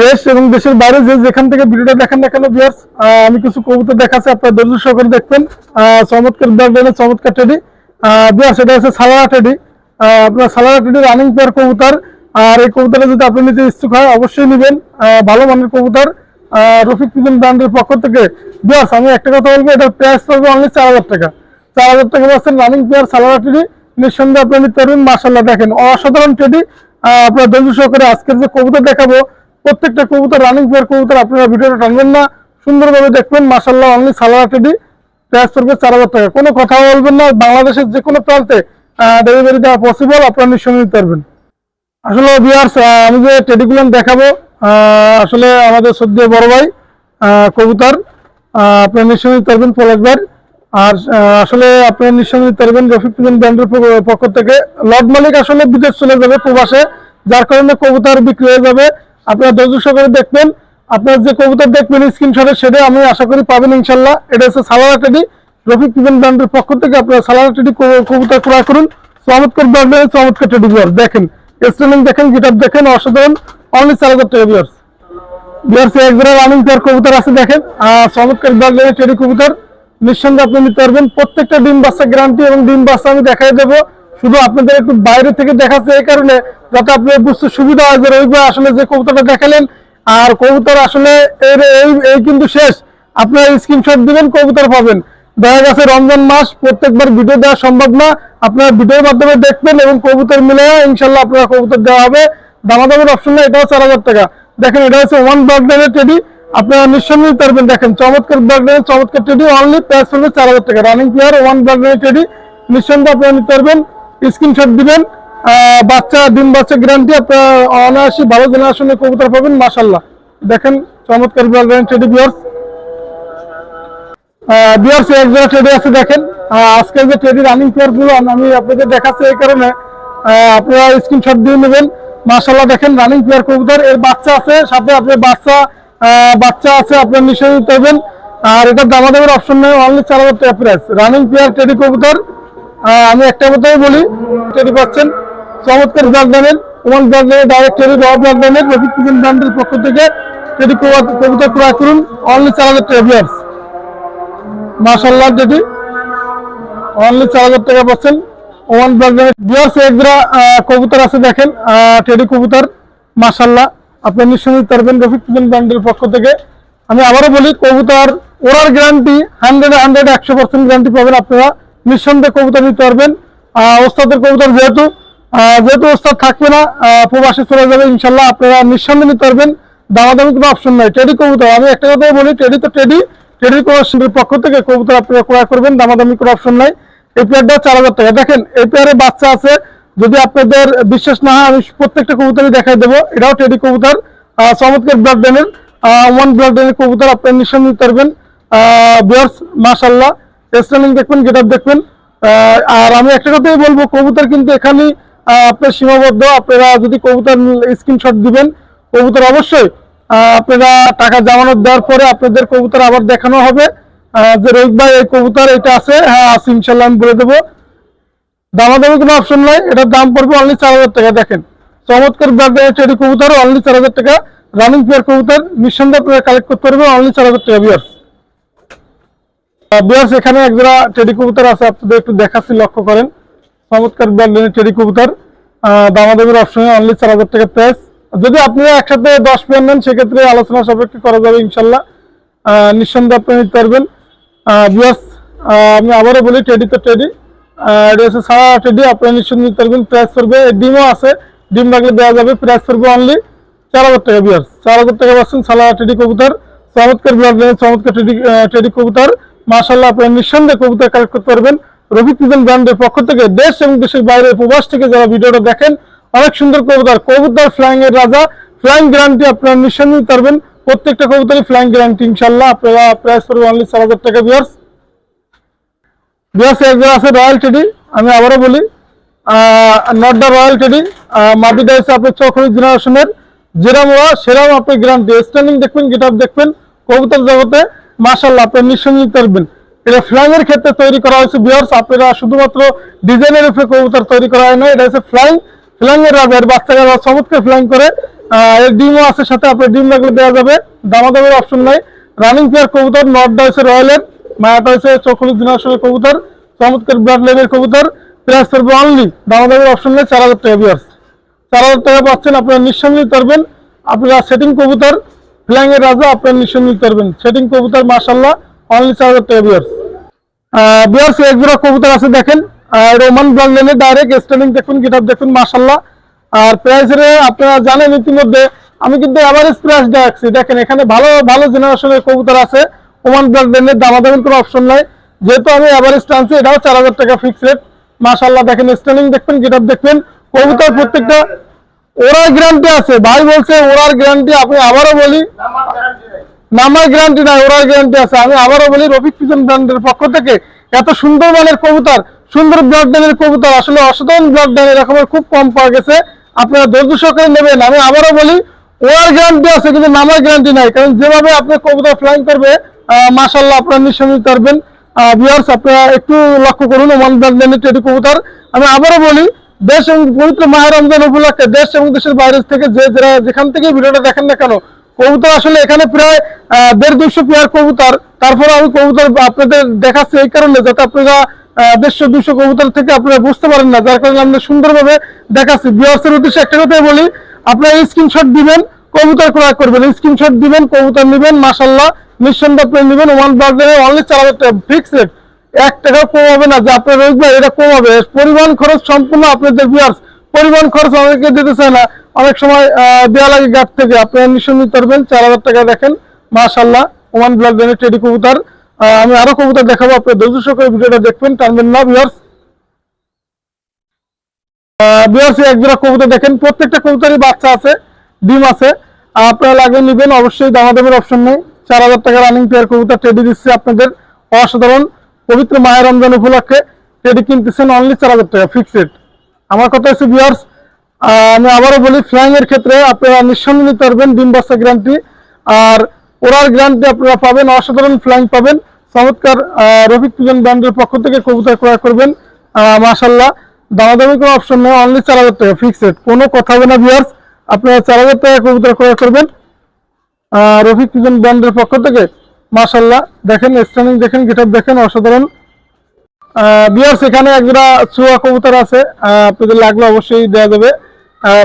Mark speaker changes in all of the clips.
Speaker 1: দেশ এবং দেশের বাইরে যে যেখান থেকে ভিডিওটা দেখেন না কেন আমি কিছু কবুতর দেখাচ্ছি, আপনারা ধৈর্য সহকারে দেখবেন। চমৎকার ব্র্যান্ডের চমৎকার টেডি ভিউয়ার্স এটা হচ্ছে সালারা টেডি আপনার সালারা টেডি রানিং পেয়ার কবুতর। আর এই কবুতরটা যদি আপনি নিতে ইচ্ছুক হয়, অবশ্যই নেবেন। ভালো মানের কবুতর। রফিক পিজন ব্র্যান্ডের পক্ষ থেকে ভিউয়ার্স আমি একটা কথা বলব, এটার প্রাইস পড়বে অনলি চার হাজার টাকা। চার হাজার টাকা পাচ্ছেন রানিং পেয়ার সালারা টেডি নিঃসন্দেহে আপনি নিতে পারবেন মাসাল্লাহ দেখেন, অসাধারণ টেডি আপনার ধৈর্য সহকারে আজকের যে কবুতর দেখাবো প্রত্যেকটা কবুতর রানিং পেয়ার কবুতর আপনারা ভিডিওটা টানবেন না। সুন্দরভাবে দেখবেন মাসাল্লাহ অনলি সালারা টেডি প্রাইস পড়বে চার হাজার টাকা। কোনো কথা বলবেন না, বাংলাদেশের যে কোনো প্রান্তে ডেলিভারি দেওয়া পসিবল আপনারা নিঃসন্দেহে নিতে পারবেন। আসলে বিয়ার্স আমি যে টেডিগুলো দেখাবো আসলে আমাদের সদ্য বড় ভাই কবুতর আপনারা নিঃসন্দেহে নিতে পারবেন পলাশবার আর আসলে আপনারা নিঃসন্দেহে নিতে পারবেন রফিক পিজন ব্র্যান্ডের পক্ষ থেকে। লর্ড মালিক আসলে বিদেশ চলে যাবে প্রবাসে, যার কারণে কবুতর বিক্রি হয়ে যাবে। আপনারা ধৈর্য সহকারে দেখবেন। আপনার যে কবুতর দেখবেন স্ক্রিনশটে সেটা আমি আশা করি পাবেন ইনশাল্লাহ। এটা হচ্ছে সালারা টেডি রফিক পিজন ব্র্যান্ডের পক্ষ থেকে আপনারা সালারা টেডি কবুতর ক্রয় করুন। চমৎকার ব্র্যান্ডের চমৎকার টেডি দেখেন। স্টেলিং দেখেন গিটার দেখেন, অসাধারণ। অনলি চার হাজার টাকা বিয়ার্স বিয়ার্স এক জোড়া রানিং কবুতর আছে, দেখেন। চমৎকার ব্র্যান্ডের টেডি কবুতর। নিঃসন্দেহে আপনি নিতে পারবেন। প্রত্যেকটা ডিম বাচ্চা গ্যারান্টি এবং ডিম বাচ্চা আমি দেখাই দেবো। শুধু আপনাদের একটু বাইরে থেকে দেখাচ্ছে এই কারণে, যাতে আপনার বুঝতে সুবিধা হয় যে রবিবার আসলে যে কবুতরটা দেখালেন, আর কবুতর আসলে এর এই কিন্তু শেষ। আপনার স্ক্রিনশট দিবেন, কবুতর পাবেন। দেখা গেছে রমজান মাস, প্রত্যেকবার ভিডিও দেওয়া সম্ভব না। আপনারা ভিডিওর মাধ্যমে দেখবেন এবং কবুতর মিলে ইনশাল্লাহ আপনারা কবুতর দেওয়া হবে। দামাদামের অপশন না এটাও চার হাজার টাকা। দেখেন, এটা হচ্ছে ওয়ান ব্লকডাউনের টেডি আপনারা নিঃসন্দেহে পারবেন, দেখেন, চমৎকার ব্লকডাউনের চমৎকার টেডি অনলি প্রাইস হলো চার হাজার টাকা। রানিং প্লেয়ার ওয়ান ব্লকডাউনের টেডি নিঃসন্দেহে আপনারা নিতে পারবেন। স্ক্রিনশট দিবেন বাচ্চা, ডিম বাচ্চা গ্যারান্টি আপনারা অনায়াসী ভালো জেনারেশনের কবুতর পাবেন মাসাল্লাহ দেখেন চমৎকার টেডি বিয়ার্স বিয়ার্স এক জোড়া টেডি আছে, দেখেন। আজকে যে টেডি রানিং প্লেয়ারগুলো আমি আপনাদের দেখাচ্ছি এই কারণে আপনারা স্ক্রিনশট দিয়ে নেবেন। মাশাল্লাহ দেখেন রানিং প্লেয়ার কবুতর। এর বাচ্চা আছে, সাথে আপনার বাচ্চা বাচ্চা আছে, আপনার নিশ্চয়ই নিতে আর এটার দামাদামের অপশন নেই অনলি চার হাজার টাকা প্রাইস রানিং প্লেয়ার টেডি কবুতর। আমি একটা কথাই বলি টেডি পাচ্ছেন, চমৎকার ব্র্যান্ডের ওমান ব্র্যান্ডের ডাইরেক্ট টেডি র ব্র্যান্ডের রফিক কিচেন ব্র্যান্ডের পক্ষ থেকে টেডি কবুতর ক্রয় করুন অনলি চার হাজার টাকা প্রাইস মাশাল্লাহ যেটি অনলি চার হাজার টাকা পাচ্ছেন ওয়ান ব্র্যান্ডের বিয়ার্স একজোড়া কবুতর আছে দেখেন টেডি কবুতর মার্শাল্লাহ আপনি নিঃসন্দেহে নিতে পারবেন রফিক কিচেন ব্র্যান্ডের পক্ষ থেকে। আমি আবারও বলি, কবুতর ওরার গ্যারান্টি হান্ড্রেড হান্ড্রেড একশো পার্সেন্ট গ্যারান্টি পাবেন আপনারা। নিঃসন্দেহে কবুতর নিতে পারবেন। ওস্তাদের কবুতর যেহেতু যেহেতু ওস্তাদ থাকবে না প্রবাসে চলে যাবে, ইনশাল্লাহ আপনারা নিঃসন্দেহে নিতে পারবেন। দামাদামি কোনো অপশন নাই। টেডি কবুতর, আমি একটা কথাই বলি টেডি তো টেডি টেডির কোর্সের পক্ষ থেকে কবুতর আপনারা ক্রয় করবেন দামাদামি কোনো অপশন নাই। এই চার হাজার টাকা। দেখেন, এই বাচ্চা আছে। যদি আপনাদের বিশ্বাস না হয়, আমি প্রত্যেকটা কবুতরই দেখাই দেবো। এটাও টেডি কবুতর। চমৎকার ব্লাড ডেনের ওয়ান ব্লাড ডেনের কবুতর আপনারা নিঃসন্দেহে নিতে পারবেন। বিয়ার্স মাশাল্লাহ স্টেলিং দেখবেন গেট দেখবেন। আর আমি একটা কথাই বলব, কবুতর কিন্তু এখানে আপনার সীমাবদ্ধ। আপনারা যদি কবুতর স্ক্রিনশট দিবেন, কবুতর অবশ্যই আপনারা টাকা জামানত দেওয়ার পরে আপনাদের কবুতর আবার দেখানো হবে। যে রোহিত ভাই, এই কবুতর, এটা আছে? হ্যাঁ আছে ইনশাল্লাহ আমি বলে দেবো। দামাদামি কোনো অপশন নাই, এটার দাম পড়বে অনলি চার হাজার টাকা, দেখেন। চমৎকার ব্র্যান্ডের টেডি কবুতর অনলি চার হাজার টাকা। রানিং প্লেয়ার কবুতর, নিঃসন্দেহে আপনারা কালেক্ট করতে পারবেন অনলি চার হাজার টাকা বিয়ার্স বিয়ার্স এখানে একজোড়া টেডি কবুতর আছে, আপনাদের একটু দেখাচ্ছি, লক্ষ্য করেন। চমৎকার ব্র্যান্ডের টেডি কবুতর। দামাদামির অপশনে অনলি চার হাজার টাকা প্রাইস যদি আপনারা একসাথে দশ পেয়ার নেন, সেক্ষেত্রে আলোচনা সাপেক্ষে করা যাবে ইনশাল্লাহ। নিঃসন্দেহে আপনি নিতে পারবেন। বিয়ার্স আমি আবারও বলি টেডি তো টেডি এটা হচ্ছে সারা টেডি আপনারা নিঃসন্দেহে নিতে পারবেন। প্রাইস করবে ডিমও আছে। ডিম রাখলে দেওয়া যাবে প্রাইস করবে অনলি চার হাজার টাকা বিয়ার্স চার হাজার টাকা পাচ্ছেন সালা টেডি কবুতর। চমৎকার ব্লাড চমৎকার টেডি টেডি কবুতর। মাশাল্লাহ আপনারা নিঃসন্দেহে কবুতর কালেক্ট করতে পারবেন। রবি পিজন ব্র্যান্ডের পক্ষ থেকে দেশ এবং দেশের বাইরে প্রবাস থেকে যারা ভিডিওটা দেখেন, অনেক সুন্দর কবুতর। কবুতর ফ্লাইং এর রাজা। ফ্লাইং গ্যারান্টি আপনারা নিঃসন্দেহে পারবেন। প্রত্যেকটা কবুতরই ফ্লাইং গ্যারান্টি ইনশাল্লাহ আপনারা প্রাইস করবে অনলি চার হাজার টাকা বিয়ার্স বিয়ার্স একজন আছে রয়্যাল টেডি আমি আবারও বলি নট দ্য রয়্যাল টেডি মাদিটা হচ্ছে আপনার চৌখড়ি জেনারেশনের যেরাম ওরা, সেরাম আপনি গ্যারান্টি স্ট্যান্ডিং দেখবেন গেট দেখবেন। কবুতর জগতে মাশাল্লাহ আপনি নিঃসন্দেহে করবেন। এটা ফ্লাইং এর ক্ষেত্রে তৈরি করা হয়েছে বিয়ার্স আপনারা শুধুমাত্র ডিজাইনের উপরে কবুতর তৈরি করা হয় না, এটা হচ্ছে ফ্লাইং এর রাজা বাচ্চারা চমৎকার ফ্লাইং করে। এর ডিমও আছে সাথে, আপনার ডিম লাগলে দেওয়া যাবে। দামাদামের অপশন নাই। রানিং পেয়ার কবুতর নটটা হচ্ছে রয়্যালের মায়াটা হচ্ছে চকলিক জেনারেশনের কবুতর, চমৎকার ব্লাড লাইনের কবুতর। প্রাইস করবে অনলি দামাদামের অপশন নেই, চার হাজার টাকা বিয়ার্স চার হাজার টাকা পাচ্ছেন, আপনারা নিঃসন্দেহ নিতে পারবেন আপনারা সেটিং কবুতর ফ্ল্যাং এর রাজা, আপনারা নিঃসন্দেহ নিতে পারবেন। সেটিং কবুতর মার্শাল্লাহ অনলি চার হাজার টাকা বিয়ার্স বিয়ার্স এক জোড়া কবুতর আছে, দেখেন। রোমান লাইনের ডাইরেক্ট স্ট্যান্ডিং দেখুন গিটার দেখুন মার্শাল্লাহ আর প্রাইসের আপনারা জানেন ইতিমধ্যে, আমি কিন্তু অ্যাভারেজ প্রাইস রাখছি। দেখেন, এখানে ভালো ভালো জেনারেশনের কবুতর আছে। ওমান ব্লাড লাইনের দামাদামের কোনো অপশন নাই। যেহেতু আমি এভারেজ টানছি, এটাও চার হাজার টাকা ফিক্স রেট মার্শাল্লাহ দেখেন স্ট্যান্ডিং দেখবেন গিটার দেখবেন কবুতর প্রত্যেকটা ওরার গ্যারান্টি আছে। ভাই বলছে, ওরার গ্যারান্টি আপনি আবারও বলি। নামার গ্যারান্টি নাই, ওরার গ্যারান্টি আছে। আমি আবারও বলি, রফিক পিজন ব্র্যান্ডের পক্ষ থেকে এত সুন্দর মানের কবুতর, সুন্দর ব্লাড ডানের কবুতর, আসলে অসাধারণ ব্লাড ডান খুব কম পাওয়া গেছে। আপনারা ধৈর্য সহকারে নেবেন। আমি আবারও বলি, ওরার গ্যারান্টি আছে, কিন্তু নামার গ্যারান্টি নাই। কারণ যেভাবে আপনি কবুতর ফ্লাইং করবে মাসাল্লাহ আপনারা নিঃসন্দেহ পারবেন। ভিউয়ার্স আপনারা একটু লক্ষ্য করুন ওমান ব্লাড ডানের টেডি কবুতর। আমি আবারও বলি দেশ এবং পবিত্র মাহের রমজান উপলক্ষে দেশ এবং দেশের বাইরে থেকে যে যারা যেখান থেকে ভিডিওটা দেখেন না কেন, কবুতর আসলে এখানে প্রায় দেড় দুশো পেয়ার কবুতর। তারপরে আমি কবুতর আপনাদের দেখাচ্ছি এই কারণে, যাতে আপনারা দেড়শো দুশো কবুতর থেকে আপনারা বুঝতে পারেন না, যার কারণে আমরা সুন্দরভাবে দেখাচ্ছি। বিয়ার্সের উদ্দেশ্যে একটা কথাই বলি, আপনারা স্ক্রিনশট দিবেন, কবুতর ক্রয় করবেন। স্ক্রিনশট দিবেন, কবুতর নেবেন মাসাল্লাহ নিঃসন্দেহ আপনি নেবেন ওয়ান বার্ডের অনলি চার হাজার টাকা ফিক্স রেট এক টাকা কম হবে না, যে আপনার রোজগার এটা কম হবে পরিবহন খরচ সম্পূর্ণ আপনাদের বিয়ার্স পরিবহন খরচ অনেকে দিতে চায় না। অনেক সময় দেওয়া লাগে গাছ থেকে। আপনারা নিঃসন্দেহ করবেন চার হাজার টাকা দেখেন। মাশাল্লাহ ওমান ব্লাড ডেনের টেডি কবুতর। আমি আরও কবুতর দেখাবো আপনার ধৈর্য করে ভিডিওটা দেখবেন। টানবেন না বিয়ার্স বিয়ার্স এক জোড়া কবুতর দেখেন। প্রত্যেকটা কবুতরই বাচ্চা আছে, ডিম আছে। আপনারা লাগবে নিবেন। অবশ্যই দামাদামের অপশন নেই। চার হাজার টাকা রানিং পেয়ার কবুতর টেডি দিচ্ছে আপনাদের। অসাধারণ। পবিত্র মায়ের রমজান উপলক্ষে টেডি কিনতেছেন অনলি চার হাজার টাকা ফিক্সড আমার কথা হচ্ছে বিয়ার্স আমি আবারও বলি ফ্লাইং এর ক্ষেত্রে আপনারা নিঃসন্দেহ নিতে পারবেন ডিম বাচ্চা আর ওরার গ্যারান্টি আপনারা পাবেন, অসাধারণ ফ্লাইং পাবেন। চমৎকার রফিক পিজন ব্র্যান্ডের পক্ষ থেকে কবুতর ক্রয় করবেন। মাসাল্লাহ দামাদামি কোনো অপশন নেই অনলি চার হাজার টাকা ফিক্সড কোনো কথা হবে না বিয়ার্স আপনারা চার হাজার টাকা কবুতর ক্রয় করবেন। রফিক পিজন ব্র্যান্ডের পক্ষ থেকে মাসাল্লাহ দেখেন স্ট্যান্ডিং দেখেন, গিটার দেখেন, অসাধারণ। বিয়ার্স এখানে একজোড়া চুয়া কবুতর আছে। আপনাদের লাগলে অবশ্যই দেওয়া যাবে।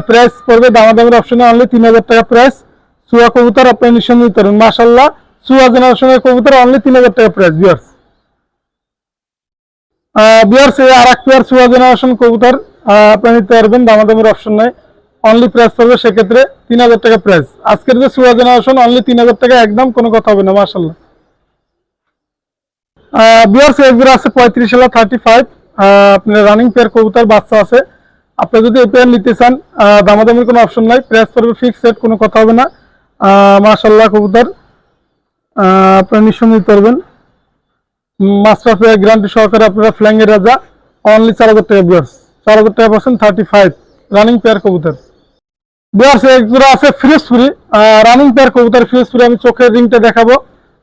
Speaker 1: প্রাইস পড়বে দামাদামের অপশনে অনলি তিন হাজার টাকা প্রাইস চুয়া কবুতর আপনি নিঃসন্দেহ নিতে পারেন। মাসাল্লাহ চুয়া জেনারেশনের কবুতর অনলি তিন হাজার টাকা প্রাইস বিয়ার্স বিয়ার্স আর এক পেয়ার চুয়া জেনারেশন কবুতর আপনি নিতে পারবেন, দামাদামের অপশন নাই। অনলি প্রাইস পড়বে সেক্ষেত্রে তিন হাজার টাকা প্রাইস আজকের যে চুয়া জেনারেশন অনলি তিন হাজার টাকা একদম কোনো কথা হবে না মাসাল্লাহ বিয়ার্স এগুলো আছে পঁয়ত্রিশ হাজার থার্টি ফাইভ আপনার রানিং পেয়ার কবুতর, বাচ্চা আছে। আপনি যদি এই পেয়ার নিতে চান দামাদামির কোনো অপশন নাই। প্রাইস পড়বে ফিক্স রেট কোনো কথা হবে না। মাশাল্লাহ কবুতার। আপনারা নিঃসন্দেহ নিতে পারবেন। মাস্টার পেয়ার গ্যারান্টি সহকারে আপনারা ফ্ল্যাং এর রাজা। অনলি চার হাজার টাকা বিয়ার্স চার হাজার টাকা percent thirty five running pair কবুতর। জোড়া আছে ফিরোজপুরি রানিং পেয়ার কবুতর ফিরোজপুরি, আমি চোখের রিংটা দেখাবো।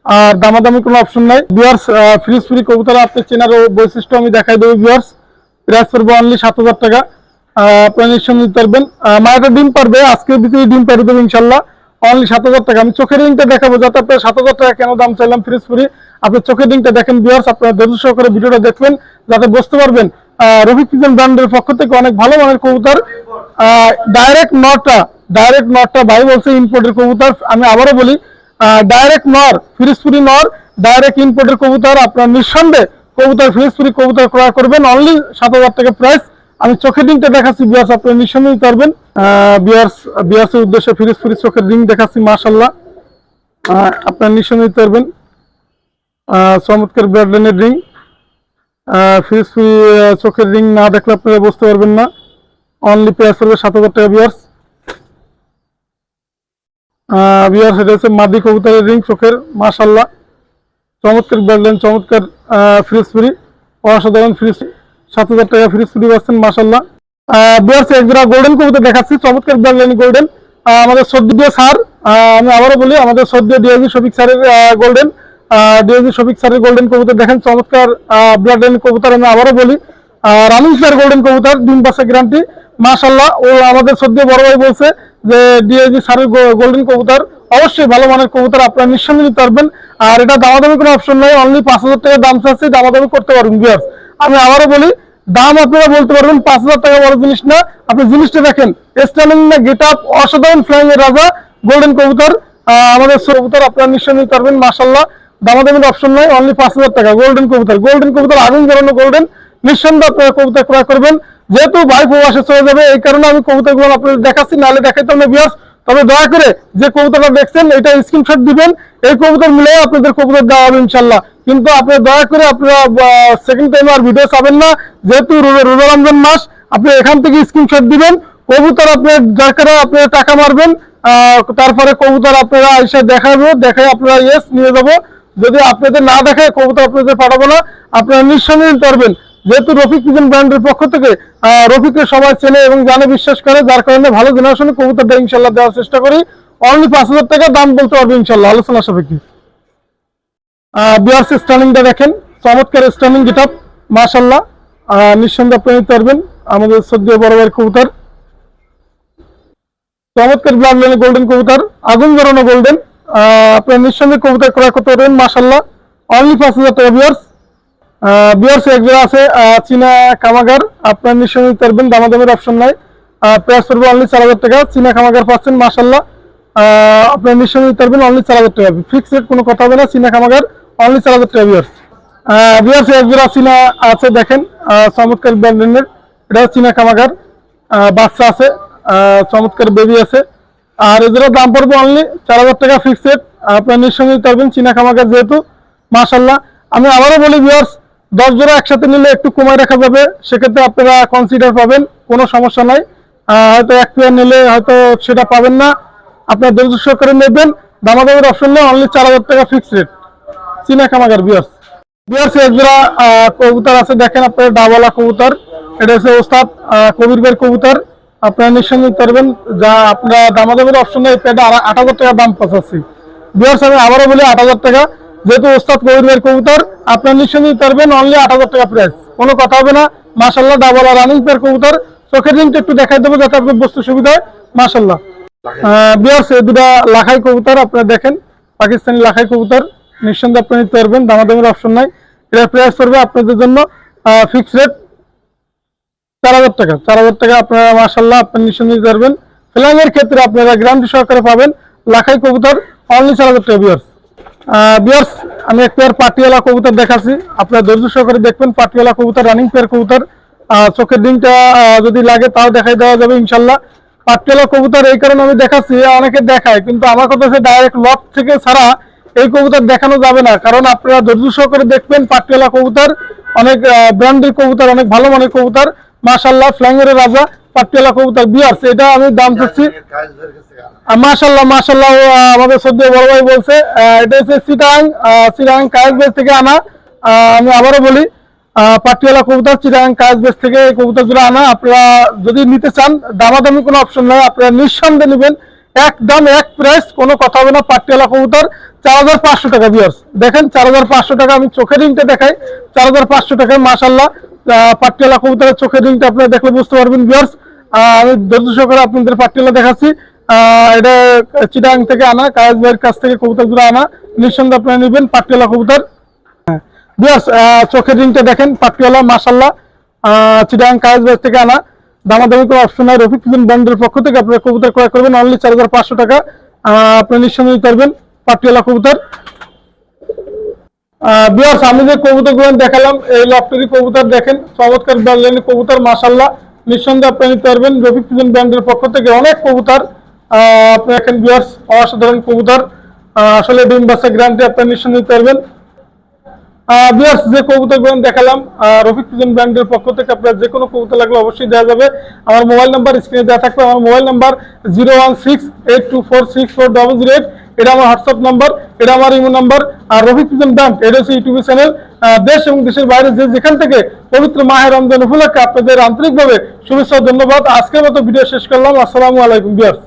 Speaker 1: আর দামাদামি কোনো অপশন নাই। বিয়ার্স ফিরোজপুরি কবুতর আপনি চেনার বৈশিষ্ট্য আমি দেখাই দেবো বিয়ার্স প্রাইস পড়বে অনলি সাত হাজার টাকা। আপনারা নিঃসন্দেহ নিতে পারবেন। মায়েরটা ডিম পারবে, আজকের ভিতরে ডিম পারি দেবো ইনশাল্লাহ। অনলি সাত হাজার টাকা। আমি চোখের রিংটা দেখাবো, যাতে আপনার সাত হাজার টাকা কেন দাম চাইলাম ফিরোজপুরি। আপনি চোখের রিংটা দেখেন বিয়ার্স আপনারা ধৈর্য সহকারে ভিডিওটা দেখবেন, যাতে বুঝতে পারবেন। রফিক কিচেন ব্র্যান্ডের পক্ষ থেকে অনেক ভালো মানের কবুতর। ডাইরেক্ট নটটা ডাইরেক্ট নটটা ভাই বলছে ইম্পোর্টের কবুতর। আমি আবারও বলি ডাইরেক্ট নর ফিরিজপুরি নর ডাইরেক্ট ইম্পোর্টের কবুতর। আপনার নিঃসন্দেহে কবুতর ফিরিজপুরি কবুতর ক্রয় করবেন। অনলি সাত হাজার টাকা প্রাইস আমি চোখের রিংটা দেখাচ্ছি বিয়ার্স আপনার নিঃসন্দেহ নিতে পারবেন। বিয়ার্স বিয়ার্সের উদ্দেশ্যে ফিরিজপুরি চোখের রিং দেখাচ্ছি মাশাল্লাহ আপনার নিঃসন্দেহ আহ, চমৎকার ব্র্যাডলেনের রিং ফিরিজপুরি চোখের রিং না দেখলে আপনারা বুঝতে পারবেন না। অনলি প্রাইস পড়বে সাত হাজার টাকা বিয়ার্স বিয়ার্স এটা হচ্ছে মাদি কবুতরের রিং, চোখের মাশাল্লাহ চমৎকার ব্যাডলেন চমৎকার ফ্রিজ ফ্রি অসাধারণ ফ্রিজ। সাত হাজার টাকা ফ্রিজ ফ্রি পাচ্ছেন মাশাল্লাহ বিয়ার্স একজোড়া গোল্ডেন কবুতর দেখাচ্ছি, চমৎকার ব্যাডলেন গোল্ডেন আমাদের সর্দি দিয়ে সার আমি আবারও বলি, আমাদের সর্দি ডিএজি শফিক স্যারের গোল্ডেন ডিএজি শফিক স্যারের গোল্ডেন কবুতর দেখেন, চমৎকার ব্লাড লাইন কবুতর আমি আবারও বলি। রানিং স্যার গোল্ডেন কবুতর ডিম বাসা গ্যারান্টি মাশাল্লাহ ও আমাদের সদ্য বড় ভাই বলছে যে ডিএজি স্যারের গোল্ডেন কবুতর অবশ্যই ভালো মানের কবুতর আপনারা নিঃসন্দেহে নিতে পারবেন। আর এটা দামাদামি কোনো অপশন নয় অনলি পাঁচ হাজার টাকা দাম চাচ্ছি, দামাদামি করতে পারবেন বিয়ার্স আমি আবারও বলি, দাম আপনারা বলতে পারবেন, পাঁচ হাজার টাকা বড় জিনিস না। আপনি জিনিসটা দেখেন স্টাইলিং না গেট আপ অসাধারণ ফ্লাইং এর রাজা গোল্ডেন কবুতর আমাদের কবুতর আপনারা নিশ্চয় নিতে পারবেন মাসাল্লাহ দামাদামির অপশন নয় অনলি পাঁচ হাজার টাকা। গোল্ডেন কবুতর গোল্ডেন কবুতর, আগুন জ্বালানো গোল্ডেন নিঃসন্দেহে আপনারা কবুতর ক্রয় করবেন। যেহেতু ভাই প্রবাসে চলে যাবে, এই কারণে আমি কবুতরগুলো আপনাদের দেখাচ্ছি, নাহলে দেখাইতাম না বিয়াস তবে দয়া করে যে কবুতরটা দেখছেন, এটা স্ক্রিনশট দিবেন। এই কবুতর মিলে আপনাদের কবুতর দেওয়া হবে ইনশাল্লাহ কিন্তু আপনারা দয়া করে আপনারা সেকেন্ড টাইম আর ভিডিও পাবেন না। যেহেতু রোজা রমজান মাস, আপনি এখান থেকে স্ক্রিনশট দিবেন। কবুতর আপনার দরকার আপনারা টাকা মারবেন। তারপরে কবুতর আপনারা এসে দেখাবো দেখাই আপনারা ইয়েস নিয়ে যাব। যদি আপনাদের না দেখায় কবুতর আপনাদের পাঠাবো না, আপনারা নিঃসন্দেহে পারবেন যেহেতু রফিক কিচেন ব্র্যান্ডের পক্ষ থেকে রফিককে সবাই চেনে এবং জানে, বিশ্বাস করে, যার কারণে ভালো জেনারেশনে কবুতরটা ইনশাল্লাহ দেওয়ার চেষ্টা করি। অনলি পাঁচ হাজার টাকা দাম বলতে পারব ইনশাল্লাহ, আলোচনা সাপেক্ষে। বিয়ার্স স্টার্নিংটা দেখেন, চমৎকার স্টার্নিং গেট মাশাল্লাহ নিঃসন্দেহ আপনি নিতে পারবেন, আমাদের সদ্য বড় ভাইয়ের কবুতর। চমৎকার ব্লাড লাইনের গোল্ডেন কবুতর, আগুন জড়ানো গোল্ডেন আপনার নিঃসন্দেহে কবুতর ক্রয় করতে পারবেন মাশাল্লাহ অনলি পাঁচ হাজার টাকা বিয়ার্স বিয়ার্স একজন আছে চীনা কামাগার। আপনার নিঃসন্দেহে নিতে পারবেন, দামাদামের অপশন নাই। প্রাইস পড়বে অনলি চার হাজার টাকা, চীনা কামাগার পাচ্ছেন মাশাল্লাহ আপনার নিঃসন্দেহে পারবেন অনলি চার হাজার টাকা। ফিক্সড রেট কোনো কথা হবে না, চীনা কামাগার অনলি চার হাজার টাকা বিয়ার্স বিয়ার্স একজোড়া চীনা আছে, দেখেন। চমৎকার ব্র্যান্ডের এটা চীনা কামাগার। বাচ্চা আছে চমৎকার বেবি আছে। আর এদের দাম পড়বে অনলি চার হাজার টাকা ফিক্সড আপনার নিতে পারবেন চীনা কামাগার যেহেতু। মাশাল্লাহ আমি আবারও বলি ভিউয়ার্স দশ জোড়া একসাথে নিলে একটু কমায় রাখা যাবে। সেক্ষেত্রে আপনারা কনসিডার পাবেন কোনো সমস্যা নাই। হয়তো এক পেয়ার নিলে হয়তো সেটা পাবেন না। আপনার ধৈর্য সহকারে নেবেন। দামাদামের অপশন নেই অনলি চার হাজার টাকা ফিক্সড রেট চীনা কামাগার ভিউয়ার্স ভিউয়ার্স একজোড়া আহ, কবুতর আছে। দেখেন আপনার ডাবলা কবুতর। এটা হচ্ছে ওস্তাদ কবির কবুতর। আপনারা নিঃসন্দেহে নিতে পারবেন। যা আপনারা দামাদামের অপশন নেই এটা আট হাজার টাকা দাম পাচ্ছি ভিউয়ার্স আমি আবারও বলি, আট হাজার টাকা। যেহেতু ওস্তাদ কবির ভাইয়ের কবুতর, আপনারা নিঃসন্দেহে নিতে পারবেন অনলি আট হাজার টাকা প্রাইস কোনো কথা হবে না। মাসাল্লাহ ডাবল আর রানিং পেয়ার কবুতর। চোখের রিংটা একটু দেখাই দেবো, যাতে আপনার বস্তু সুবিধা হয়। মাসাল্লাহ বিয়ার্স এই দুটা লাখাই কবুতর আপনারা দেখেন। পাকিস্তানি লাখাই কবুতর। নিঃসন্দেহে আপনি নিতে পারবেন, দামাদামের অপশন নাই। এটা প্রাইস করবে আপনাদের জন্য ফিক্স রেট চার হাজার টাকা। চার হাজার টাকা আপনারা মাসাল্লাহ আপনি নিঃসন্দেহে পারবেন। ফ্ল্যাং এর ক্ষেত্রে আপনারা গ্যারান্টি সহকারে পাবেন লাখাই কবুতর অনলি চার হাজার টাকা বিয়ার্স বিয়ার্স আমি এক পেয়ার পাটিয়ালা কবুতর দেখাচ্ছি। আপনারা ধৈর্য সহকারে দেখবেন পাটিয়ালা কবুতর রানিং পেয়ার কবুতর। চোখের ডিমটা যদি লাগে তাও দেখাই দেওয়া যাবে ইনশাল্লাহ পাটিয়ালা কবুতর এই কারণে আমি দেখাচ্ছি, অনেকে দেখায়, কিন্তু আমার কথা হচ্ছে ডাইরেক্ট লক থেকে ছাড়া এই কবুতর দেখানো যাবে না। কারণ আপনারা ধৈর্য সহকারে দেখবেন পাটিয়ালা কবুতর অনেক ব্র্যান্ডের কবুতর, অনেক ভালো মানের কবুতর। মাশাল্লাহ ফ্ল্যাঙ্গের রাজা পাটিয়ালা কবুতর বিয়ার্স এটা আমি দাম চাচ্ছি। মাশাল্লাহ মাশাল্লাহ আমাদের সদ্য বড় ভাই বলছে এটা হচ্ছে চিটাং চিটাং কায়েসবেস থেকে আনা। আমি আবারও বলি পাটিয়ালা কবুতর চিটাং কায়েসবেস থেকে এই কবুতর জোড়া আনা। আপনারা যদি নিতে চান দামাদামি কোনো অপশন নয় আপনারা নিঃসন্দেহে নেবেন। একদম এক প্রাইস কোনো কথা হবে না পাটিয়ালা কবুতর চার হাজার পাঁচশো টাকা বিয়ার্স। দেখেন চার হাজার পাঁচশো টাকা আমি চোখের রিংটা দেখাই চার হাজার পাঁচশো টাকায় মাশাল্লাহ পাটিয়ালা কবুতরের চোখের রিংটা আপনারা দেখলে বুঝতে পারবেন বিয়ার্স আমি ধৈর্য সহকারে আপনাদের পাটিয়ালা দেখাচ্ছি। এটা চিটাং থেকে আনা কায়াজ ভাইয়ের কাছ থেকে কবুতরগুলো আনা। নিঃসন্দেহে আপনারা নেবেন পাটিয়ালা কবুতর। বিয়াস চোখের রিংটা দেখেন, পাটিয়ালা মাসাল্লাহ চিটাং কায়াজ ভাইয়ের থেকে আনা। দামাদামি কোনো অপশন নাই। রফিক ব্র্যান্ডের পক্ষ থেকে আপনারা কবুতর ক্রয় করবেন। অনলি চার হাজার পাঁচশো টাকা আপনি নিঃসন্দেহে নিতে পারবেন পাটিয়ালা কবুতর। বিয়ার্স আমি যে কবুতরগুলো দেখালাম, এই লফটেরি কবুতর দেখেন, চমৎকার ব্র্যান্ডের কবুতর মাসাল্লাহ নিঃসন্দেহে আপনি নিতে পারবেন, রফিক কিচেন ব্র্যান্ডের পক্ষ থেকে অনেক কবুতর আপনি এখন বিয়ার্স অসাধারণ কবুতর। আসলে ডিম বাচ্চা গ্যারান্টি আপনি নিঃসন্দেহে পারবেন। বিয়ার্স যে কবুতরগুলো দেখালাম রফিক কিচেন ব্র্যান্ডের পক্ষ থেকে আপনার যে কোনো কবুতর লাগলে অবশ্যই দেওয়া যাবে। আমার মোবাইল নাম্বার স্ক্রিনে দেওয়া থাকবে, আমার mobile number zero one six eight two four six four double zero eight এটা আমার হোয়াটসঅ্যাপ নাম্বার এটা আমার ইমো নাম্বার আর রফিক কিচেন ব্যাংক, এটা হচ্ছে ইউটিউব চ্যানেল দেশ এবং দেশের বাইরে যে যেখান থেকে পবিত্র মাহের রমজান উপলক্ষে আপনাদের আন্তরিকভাবে শুভেচ্ছা ধন্যবাদ। আজকের মতো ভিডিও শেষ করলাম। আসসালামু আলাইকুম বিয়ার্স